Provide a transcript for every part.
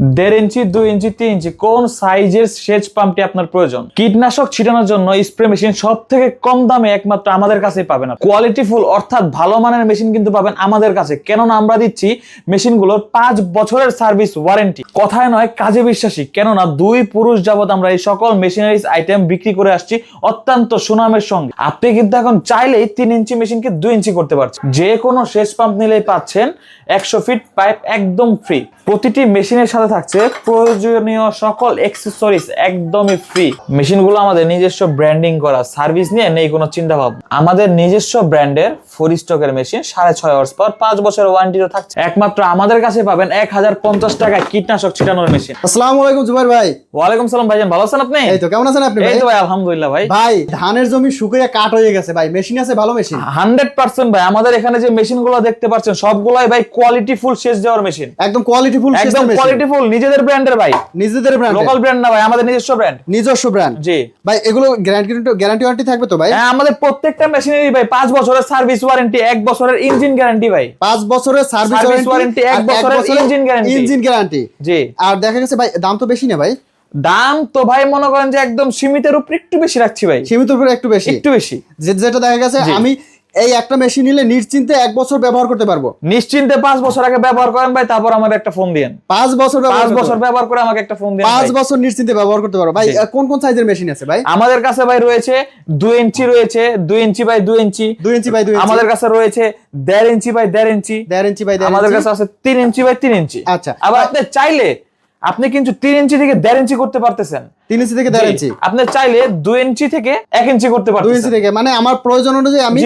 দেড় ইঞ্চি, দুই ইঞ্চি, তিন ইঞ্চি, কোন সাইজের সেচ পাম্পটি আপনার প্রয়োজন? কীটনাশক ছিটানোর জন্য স্প্রে মেশিন সব থেকে কম দামে একমাত্র আমাদের কাছেই পাবেন কোয়ালিটিফুল অর্থাৎ ভালো মানের মেশিন কিন্তু পাবেন আমাদের কাছে। কেননা আমরা দিচ্ছি মেশিনগুলোর পাঁচ বছরের সার্ভিস ওয়ারেন্টি। কথায় নয়, কাজে বিশ্বাসী। কেননা দুই পুরুষ যাবত আমরা এই সকল মেশিনারিজ আইটেম বিক্রি করে আসছি অত্যন্ত সুনামের সঙ্গে। আপনি কিন্তু এখন চাইলেই তিন ইঞ্চি মেশিনকে দুই ইঞ্চি করতে পারছেন। যে কোনো সেচ পাম্প নিলেই পাচ্ছেন একশো ফিট পাইপ একদম ফ্রি প্রতিটি মেশিনের সাথে থাকছে প্রয়োজনীয় সকল অ্যাক্সেসরিজ একদমই ফ্রি মেশিনগুলো আমাদের নিজস্ব ব্র্যান্ডিং করা সার্ভিস নিয়ে নেই কোনো চিন্তা ভাবনা আমাদের নিজস্ব ব্র্যান্ডের ফোর স্টকের মেশিন সাড়ে ছয় হর্স পর পাঁচ বছর ওয়ারেন্টিতে থাকছে। একমাত্র আমাদের কাছে পাবেন এক হাজার পঞ্চাশ টাকায় কীটনাশক ছিটানোর মেশিন আসসালামু আলাইকুম জুবাইর ভাই। ওয়ালাইকুম সালাম ভাইজান ভালো আছেন আপনি? এই তো কেমন আছেন আপনি এই ভাই তো ভাই আলহামদুলিল্লাহ ভাই। ভাই ধানের জমি শুকিয়ে কাট হয়ে গেছে ভাই। মেশিন আছে ভালো মেশিন। হান্ড্রেড পার্সেন্ট ভাই আমাদের এখানে যে মেশিনগুলো দেখতে পাচ্ছেন সবগুলাই ভাই কোয়ালিটি ফুল শেষ দেওয়ার মেশিন একদম কোয়ালিটি ফুল একদম কোয়ালিটি ফুল নিজেদের ব্র্যান্ডের ভাই। নিজেদের ব্র্যান্ড লোকাল ব্র্যান্ড না ভাই আমাদের নিজস্ব ব্র্যান্ড নিজস্ব ব্র্যান্ড জি। ভাই এগুলো গ্যারান্টি গ্যারান্টি ওয়ারেন্টি থাকবে তো ভাই? হ্যাঁ আমাদের প্রত্যেকটা মেশিনেরই ভাই পাঁচ বছরের সার্ভিস ওয়ারেন্টি এক বছরের ইঞ্জিন গ্যারান্টি ভাই। পাঁচ বছরের সার্ভিস warranty, এক বছরের engine guarantee। ইঞ্জিন গ্যারান্টি জি। আর দেখা গেছে ভাই দাম তো বেশি না ভাই? দাম তো ভাই মনে করেন যে একদম সীমিতের উপর একটু বেশি রাখছি ভাই। সীমিত উপরে একটু বেশি। একটু বেশি। যেটা দেখা গেছে আমি এই একটা মেশিন নিলে নিশ্চিন্তে এক বছর ব্যবহার করতে পারব। নিশ্চিন্তে পাঁচ বছর আগে ব্যবহার করেন ভাই তারপর আমাদের একটা ফোন দিয়েন। পাঁচ বছর পাঁচ বছর ব্যবহার করে আমাকে একটা ফোন দিয়েন পাঁচ বছর নিশ্চিন্তে ব্যবহার করতে পারব। ভাই কোন কোন সাইজের মেশিন আছে ভাই? আমাদের কাছে ভাই রয়েছে দুই ইঞ্চি রয়েছে দুই ইঞ্চি বাই দুই ইঞ্চি। দুই ইঞ্চি বাই দুই ইঞ্চি। আমাদের কাছে রয়েছে দেড় ইঞ্চি বাই দেড় ইঞ্চি। দেড় ইঞ্চি বাই আমাদের কাছে আছে তিন ইঞ্চি বাই তিন ইঞ্চি। আচ্ছা। আবার আপনি চাইলে আপনি কিন্তু তিন ইঞ্চি থেকে দেড় ইঞ্চি করতে পারতেছেন। তিন ইঞ্চি থেকে দেড় ইঞ্চি? আপনি চাইলে দুই ইঞ্চি থেকে এক ইঞ্চি করতে পারবেন দুই ইঞ্চি থেকে মানে আমার প্রয়োজন অনুযায়ী আমি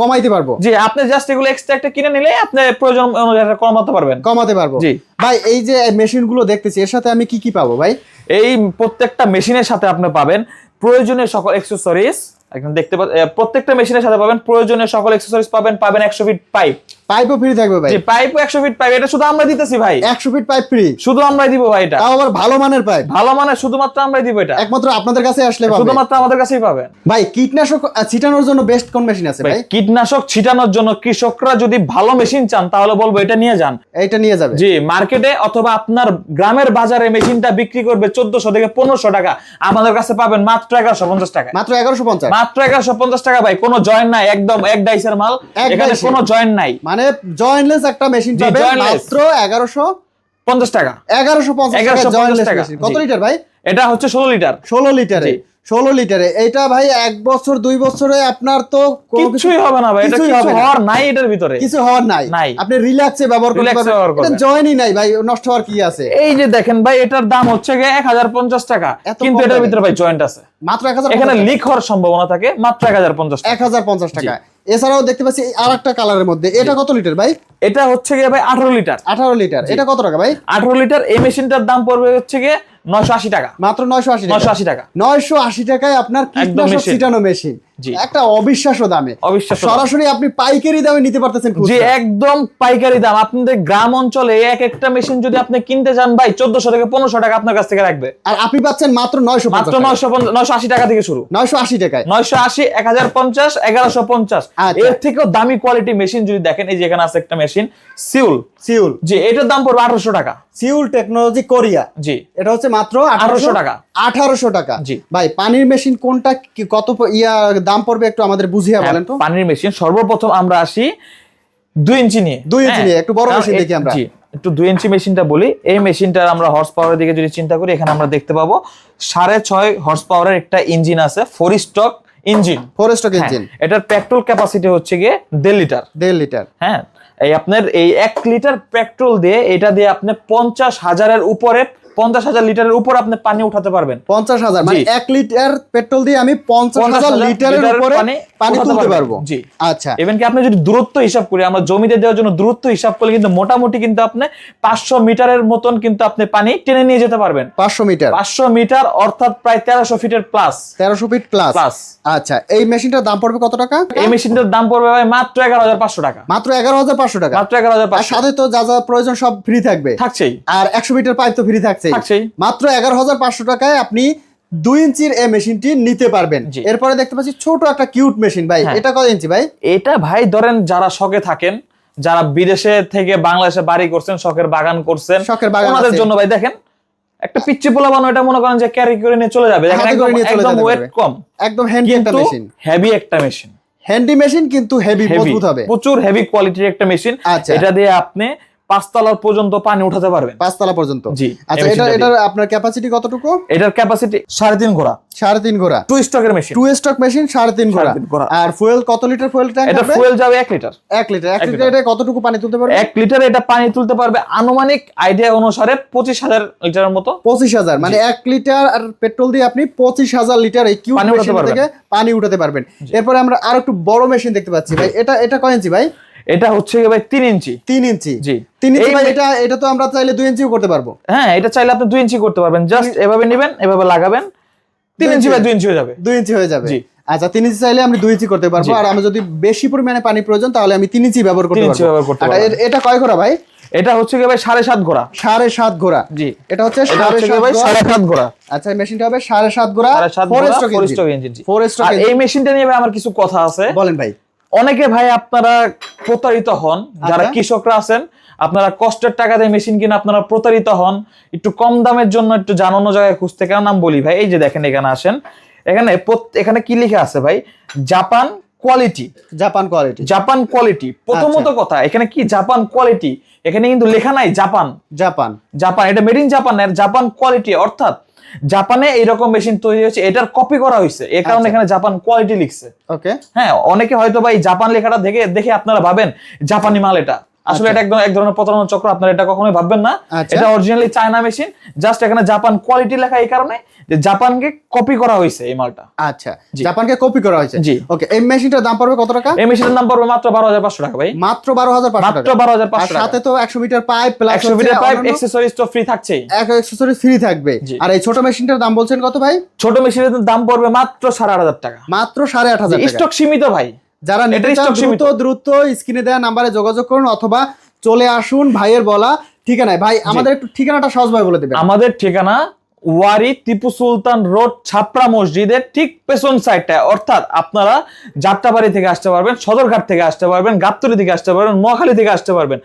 কমাইতে পারব। জি আপনি জাস্ট এগুলো এক্সট্রা একটা কিনে নিলে আপনি প্রয়োজন অনুযায়ী কমাতে পারবেন। কমাতে পারব। জি। ভাই এই যে মেশিনগুলো দেখতেছি এর সাথে আমি কি কি পাবো ভাই? এই প্রত্যেকটা মেশিনের সাথে আপনি পাবেন প্রয়োজনীয় সকল অ্যাক্সেসরিজ এখন দেখতে প্রত্যেকটা মেশিনের সাথে পাবেন প্রয়োজনীয় সকল অ্যাক্সেসরিজ পাবেন পাবেন একশো ফিট পাইপ পাইপও ফ্রি থাকবে ভাই। জি পাইপ একশো ফিট পাইপ এটা শুধু আমরা দিতেছি ভাই। একশো ফিট পাইপ ফ্রি শুধু আমরাই দিব ভাই এটা। তাও আবার ভালো মানের পাইপ। ভালো মানে শুধুমাত্র আমরাই দিব এটা। একমাত্র আপনাদের কাছে আসলে পাবে। শুধুমাত্র আমাদের কাছেই পাবেন ভাই কীটনাশক ছিটানোর জন্য বেস্ট কোন মেশিন আছে ভাই, কীটনাশক ছিটানোর জন্য কৃষকরা যদি ভালো মেশিন চান তাহলে বলব এটা নিয়ে যান। এইটা নিয়ে যাবে। জি মার্কেটে অথবা আপনার গ্রামের বাজারে মেশিনটা বিক্রি করবে চোদ্দশো থেকে পনেরোশো টাকা। আমাদের কাছে পাবেন মাত্র এগারোশো পঞ্চাশ টাকা। মাত্র এগারোশো পঞ্চাশ। মাত্র এগারোশো পঞ্চাশ টাকা ভাই কোনো জয়েন্ট নাই একদম এক ডাইসের মাল। এখানে কোনো জয়েন্ট নাই। মানে জয়েন্টলেস একটা মেশিন পাবে মাত্র এগারোশো পঞ্চাশ টাকা। এগারোশো পঞ্চাশ 1150 জয়েন্টলেস টাকা, মেশিন কত লিটার ভাই? এটা হচ্ছে ষোলো লিটার। ষোলো লিটারে। জি। ষোলো লিটারে। এইটা ভাই এক বছর দুই বছরে আপনার তো কিছু কিছুই হবে না ভাই। এটা কিছু হওয়ার নাই এটার ভিতরে। কিছু হওয়ার নাই। আপনি রিল্যাক্সে ব্যবহার করতে পারবেন। করবেন। জয়েনই নাই ভাই। নষ্ট হওয়ার কি আছে? এই যে দেখেন ভাই এটার দাম হচ্ছে গিয়ে এক হাজার পঞ্চাশ টাকা। কিন্তু এটার ভিতরে ভাই জয়েন্ট আছে। মাত্র এক হাজার এখানে লিক হওয়ার সম্ভাবনা থাকে। মাত্র এক হাজার পঞ্চাশ এক হাজার পঞ্চাশ টাকা এছাড়াও দেখতে পাচ্ছি আর একটা কালারের মধ্যে। এটা কত লিটার ভাই? এটা হচ্ছে গিয়ে ভাই আঠারো লিটার। আঠারো লিটার। এটা কত টাকা ভাই? আঠারো লিটার এই মেশিনটার দাম পড়বে হচ্ছে গিয়ে নয়শো আশি টাকা। মাত্র নয়শো আশি নয়শো টাকা আশি টাকা। নয়শো আশি টাকায় আপনার কীটনাশক ছিটানো মেশিন। একটা অবিশ্বাস্য দামে। সরাসরি আপনি পাইকারি দামে নিতে পারতেছেন খুচরা। একদম পাইকারি দাম। আপনাদের গ্রাম অঞ্চলে এক একটা মেশিন যদি আপনি কিনতে চান ভাই চোদ্দশো থেকে পনেরোশো টাকা আপনার কাছ থেকে রাখবে। আর আপনি পাচ্ছেন মাত্র নয়শো মাত্র নয়শো নয়শো আশি টাকা থেকে শুরু। নয়শো আশি টাকায়। নয়শো আশি এক হাজার পঞ্চাশ এগারোশো পঞ্চাশ। আচ্ছা। এর থেকেও দামি কোয়ালিটি মেশিন যদি দেখেন এই যে এখানে আছে একটা মেশিন সিউল সিউল জি এটার দাম পড়বে আঠারোশো টাকা। সিউল টেকনোলজি কোরিয়া জি। এটা হচ্ছে মাত্র 1800 টাকা। আঠারোশো টাকা। জি। ভাই পানির মেশিন কোনটা কত ইয়া দাম পড়বে একটু আমাদের বুঝিয়ে হ্যাঁ, বলেন তো। পানির মেশিন সর্বপ্রথম আমরা আসি দুই ইঞ্চি নিয়ে। দুই ইঞ্চি হ্যাঁ, নিয়ে, একটু বড় মেশিন দেখি আমরা। একটু দুই ইঞ্চি মেশিনটা বলি। এই মেশিনটার আমরা হর্স পাওয়ারের দিকে যদি চিন্তা করি এখানে আমরা দেখতে পাবো সাড়ে ছয় হর্স পাওয়ারের একটা ইঞ্জিন আছে four stroke engine four stroke engine এটার পেট্রোল ক্যাপাসিটি হচ্ছে গিয়ে দেড় লিটার দেড় লিটার হ্যাঁ এই আপনার এই এক লিটার পেট্রোল দিয়ে এটা দিয়ে আপনি পঞ্চাশ হাজারের উপরে পঞ্চাশ হাজার লিটারের উপর আপনি পানি উঠাতে পারবেন। পঞ্চাশ হাজার মানে এক লিটার পেট্রোল দিয়ে আমি পঞ্চাশ হাজার লিটারের উপরে পানি তুলতে পারব। জি। আচ্ছা। ইভেন কি আপনি যদি দূরত্ব হিসাব করি আমরা জমিতে দেওয়ার জন্য দূরত্ব হিসাব করলে কিন্তু মোটামুটি কিন্তু আপনি পাঁচশো মিটারের মতন কিন্তু আপনি পানি টেনে নিয়ে যেতে পারবেন। পাঁচশো মিটার। পাঁচশো মিটার অর্থাৎ প্রায় তেরোশো ফিটের প্লাস। তেরোশো ফিট প্লাস। প্লাস। আচ্ছা এই মেশিনটার দাম পড়বে কত টাকা? এই মেশিনটার দাম পড়বে ভাই মাত্র এগারো হাজার পাঁচশো টাকা। মাত্র এগারো হাজার পাঁচশো টাকা। মাত্র এগারো হাজার পাঁচশো। সাথে তো যা যা প্রয়োজন সব ফ্রি থাকবে। থাকছেই। আর একশো মিটার পাইপ তো ফ্রি থাকছে। থাকছেই। মাত্র এগারো হাজার পাঁচশো টাকায় আপনি দুই ইঞ্চির এই মেশিনটি নিতে পারবেন। এরপরে দেখতে পাচ্ছি ছোট একটা কিউট মেশিন ভাই। হ্যাঁ। এটা কত ইঞ্চি ভাই? এটা ভাই ধরেন যারা শখে থাকেন যারা বিদেশে থেকে বাংলাদেশে বাড়ি করছেন শখের বাগান করছেন শখের বাগান ওনাদের জন্য ভাই দেখেন একটা পিচ্ছি পোলা বানো এটা মনে করেন যে ক্যারি করে নিয়ে চলে যাবে। দেখেন একদম একদম ওয়েট কম। একদম হ্যান্ডি একটা মেশিন হেভি একটা মেশিন হ্যান্ডি মেশিন কিন্তু হেভি হেভি মজবুত হবে। প্রচুর হেভি কোয়ালিটির একটা মেশিন আচ্ছা। এটা দিয়ে আপনি পাঁচতলার পর্যন্ত পানি উঠাতে পারবেন। পাঁচতলা পর্যন্ত। জি আচ্ছা এটা এটার আপনার ক্যাপাসিটি কতটুকু? এটার ক্যাপাসিটি সাড়ে তিন ঘোড়া। সাড়ে তিন ঘোড়া। টু স্টকের মেশিন টু স্টক মেশিন সাড়ে তিন ঘোড়া। আর ফুয়েল কত লিটার ফুয়েল ট্যাঙ্ক এটা ফুয়েল যাবে এক লিটার এক লিটার এক লিটার এটা কতটুকু পানি তুলতে পারবে? এক লিটার এটা পানি তুলতে পারবে আনুমানিক আইডিয়া অনুসারে পঁচিশ হাজার লিটারের মতো। পঁচিশ হাজার। মানে এক লিটার আর পেট্রোল দিয়ে আপনি পঁচিশ হাজার লিটার এই উঠাতে মেশিন পারবেন। থেকে পানি উঠাতে পারবেন। এরপরে আমরা আর একটু বড় মেশিন দেখতে পাচ্ছি। ভাই এটা এটা কয় ইঞ্চি ভাই? এটা হচ্ছে গিয়ে ভাই তিন ইঞ্চি। তিন ইঞ্চি। জি। তিন ইঞ্চি ভাই এটা এটা তো আমরা চাইলে দুই ইঞ্চিও করতে পারব। হ্যাঁ এটা চাইলে আপনি দুই ইঞ্চি করতে পারবেন। জাস্ট এভাবে নেবেন এভাবে লাগাবেন। তিন ইঞ্চি। বাই দুই ইঞ্চি হয়ে যাবে। দুই ইঞ্চি হয়ে যাবে। জি। আচ্ছা তিন ইঞ্চি চাইলে আমি দুই ইঞ্চি করতে পারব। আর আমি যদি বেশি পরিমাণে পানি প্রয়োজন তাহলে আমি তিন ইঞ্চি ব্যবহার করতে পারব। পারবেন। এটা কয় ঘোড়া ভাই? এটা হচ্ছে গিয়ে ভাই সাড়ে সাত ঘোড়া। সাড়ে সাত ঘোড়া। জি। এটা হচ্ছে সাড়ে সাত ঘোড়া। আচ্ছা এই মেশিনটা হবে সাড়ে সাত ঘোড়া। সাড়ে সাত ফোর ঘোড়া stroke four engine stroke engine জি। ফোর স্ট্রোক আর এই মেশিনটা নিয়ে আমার কিছু কথা আছে। বলেন ভাই। অনেকে ভাই আপনারা প্রতারিত হন যারা আচ্ছা। কৃষকরা আছেন আপনারা কষ্টের টাকা দিয়ে মেশিন কিনে আপনারা প্রতারিত হন একটু কম দামের জন্য একটু জানানো জায়গায় খুঁজতে কেন? নাম বলি ভাই এই যে দেখেন এখানে আসেন। এখানে এখানে কি লিখে আছে ভাই? Japan quality Japan quality Japan quality প্রথমত। কথা এখানে কি জাপান কোয়ালিটি এখানে কিন্তু লেখা নাই জাপান জাপান জাপান এটা মেড ইন জাপান এর জাপান কোয়ালিটি অর্থাৎ জাপানে এইরকম মেশিন তৈরি হয়েছে এটার কপি করা হয়েছে এ কারণে আচ্ছা। এখানে জাপান কোয়ালিটি লিখছে। ওকে হ্যাঁ অনেকে হয়তো বা এই জাপান লেখাটা দেখে দেখে আপনারা ভাবেন জাপানি মাল এটা। আসলে আচ্ছা। এটা একদম এক ধরনের প্রতারণা চক্র আপনারা এটা কখনোই ভাববেন না। আচ্ছা। এটা অরিজিনালি চায়না মেশিন জাস্ট এখানে জাপান কোয়ালিটি লেখা এই কারণে যে জাপানকে কপি করা হয়েছে এই মালটা। আচ্ছা। জাপানকে কপি করা হয়েছে? জি। ওকে এই মেশিনটার দাম পড়বে কত টাকা? এই মেশিনের দাম পড়বে মাত্র বারো হাজার পাঁচশো টাকা ভাই। মাত্র বারো হাজার পাঁচশো মাত্র টাকা বারো হাজার আর পাঁচশো টাকা। সাথে তো একশো মিটার পাইপ প্লাস একশো মিটার পাইপ এক্সেসরিজ তো ফ্রি থাকছে এক অ্যাক্সেসরি ফ্রি থাকবে। আর এই ছোট মেশিনটার দাম বলছেন কত ভাই? ছোট মেশিনের দাম পড়বে মাত্র সাড়ে আট হাজার টাকা। মাত্র সাড়ে আট হাজার টাকা। স্টক সীমিত ভাই। যারা নিতে চান দ্রুত দ্রুত স্ক্রিনে দেওয়া নাম্বারে যোগাযোগ করুন অথবা চলে আসুন ভাইয়ের বলা ঠিকানায়। ভাই আমাদের একটু ঠিকানাটা সহজভাবে বলে দেবেন। আমাদের ঠিকানা ওয়ারি টিপু সুলতান রোড ছাপড়া মসজিদের ঠিক পেছন সাইডটা অর্থাৎ আপনারা যাত্রাবাড়ি থেকে আসতে পারবেন সদরঘাট থেকে আসতে পারবেন গাবতলি থেকে আসতে পারবেন মহাখালী থেকে আসতে পারবেন।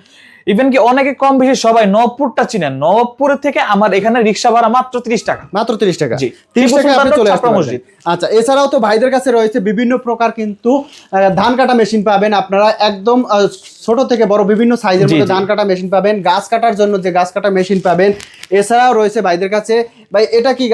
ইভেন কি অনেকে কম বেশি সবাই নবপুরটা চিনেন। নবপুরের থেকে আমার এখানে রিক্সা ভাড়া মাত্র তিরিশ টাকা। মাত্র তিরিশ টাকা। জি। তিরিশ টাকা আপনি চলে আসতে মসজিদ। আচ্ছা এছাড়াও তো ভাইদের কাছে রয়েছে বিভিন্ন প্রকার কিন্তু ধান কাটা মেশিন পাবেন। আপনারা একদম ছোট থেকে বড় বিভিন্ন সাইজের মধ্যে ধান কাটা মেশিন পাবেন। গাছ কাটার জন্য যে গাছ কাটা মেশিন পাবেন এছাড়াও রয়েছে ভাইদের কাছে। ভাই এটা কি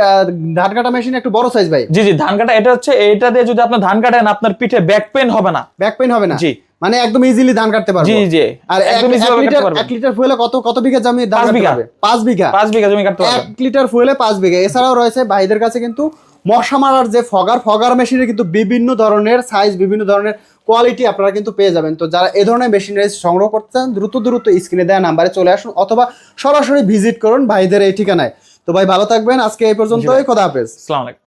ধান কাটা মেশিন একটু বড় সাইজ ভাই? জি জি ধান কাটা এটা হচ্ছে এটা দিয়ে যদি আপনি ধান কাটেন আপনার পিঠে ব্যাক পেন হবে না। ব্যাক পেইন হবে না? জি। মানে একদম ইজিলি ধান কাটতে পারব। জি জি। আর একদম এক কাটতে পারবেন। এক লিটার ফুয়েলে কত কত বিঘা জমি ধান কাটতে। পারবে? পাঁচ বিঘা। পাঁচ বিঘা জমি কাটতে এক পারবেন লিটার ফুয়েলে পাঁচ বিঘা। এছাড়াও রয়েছে ভাইদের কাছে কিন্তু মশা মারার যে ফগার ফগার মেশিনের কিন্তু বিভিন্ন ধরনের সাইজ বিভিন্ন ধরনের কোয়ালিটি আপনারা কিন্তু পেয়ে যাবেন। তো যারা এই ধরনের মেশিনারি সংগ্রহ করতে চান দ্রুত দ্রুত স্ক্রিনে দেওয়া নাম্বারে চলে আসুন অথবা সরাসরি ভিজিট করুন ভাইদের এই ঠিকানায়। তো ভাই ভালো থাকবেন। আজকে এই পর্যন্তই। খোদা হাফেজ। আসসালামু আলাইকুম।